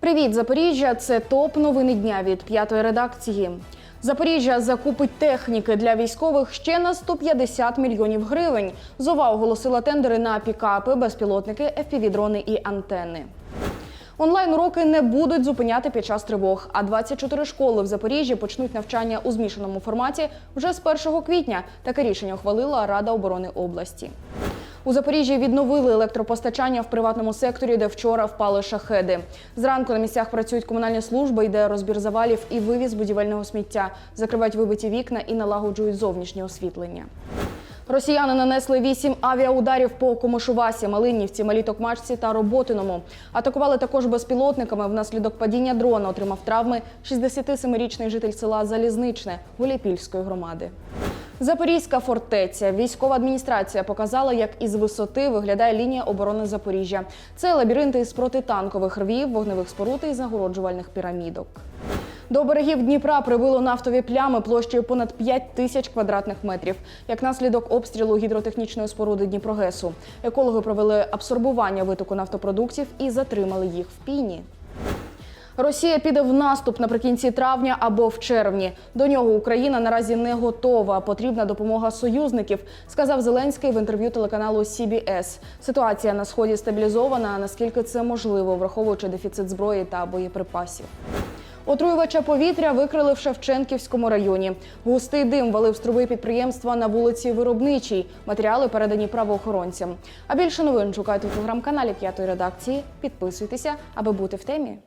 Привіт, Запоріжжя! Це топ новини дня від п'ятої редакції. Запоріжжя закупить техніки для військових ще на 150 мільйонів гривень. Зова оголосила тендери на пікапи, безпілотники, FPV-дрони і антени. Онлайн-уроки не будуть зупиняти під час тривог. А 24 школи в Запоріжжі почнуть навчання у змішаному форматі вже з 1 квітня. Таке рішення ухвалила Рада оборони області. У Запоріжжі відновили електропостачання в приватному секторі, де вчора впали шахеди. Зранку на місцях працюють комунальні служби, йде розбір завалів і вивіз будівельного сміття, закривають вибиті вікна і налагоджують зовнішнє освітлення. Росіяни нанесли вісім авіаударів по Комишувасі, Малинівці, Малій Токмачці та Роботиному. Атакували також безпілотниками. Внаслідок падіння дрона отримав травми 67-річний житель села Залізничне Гуляйпільської громади. Запорізька фортеця. Військова адміністрація показала, як із висоти виглядає лінія оборони Запоріжжя. Це лабіринти з протитанкових рвів, вогневих споруд і загороджувальних пірамідок. До берегів Дніпра прибило нафтові плями площею понад 5 тисяч квадратних метрів. Як наслідок обстрілу гідротехнічної споруди Дніпрогесу. Екологи провели абсорбування витоку нафтопродуктів і затримали їх в піні. Росія піде в наступ наприкінці травня або в червні. До нього Україна наразі не готова. Потрібна допомога союзників, сказав Зеленський в інтерв'ю телеканалу CBS. Ситуація на сході стабілізована. Наскільки це можливо, враховуючи дефіцит зброї та боєприпасів. Отруювача повітря викрили в Шевченківському районі. Густий дим валив з труби підприємства на вулиці Виробничій. Матеріали передані правоохоронцям. А більше новин шукайте у телеграм-каналі п'ятої редакції. Підписуйтеся, аби бути в темі.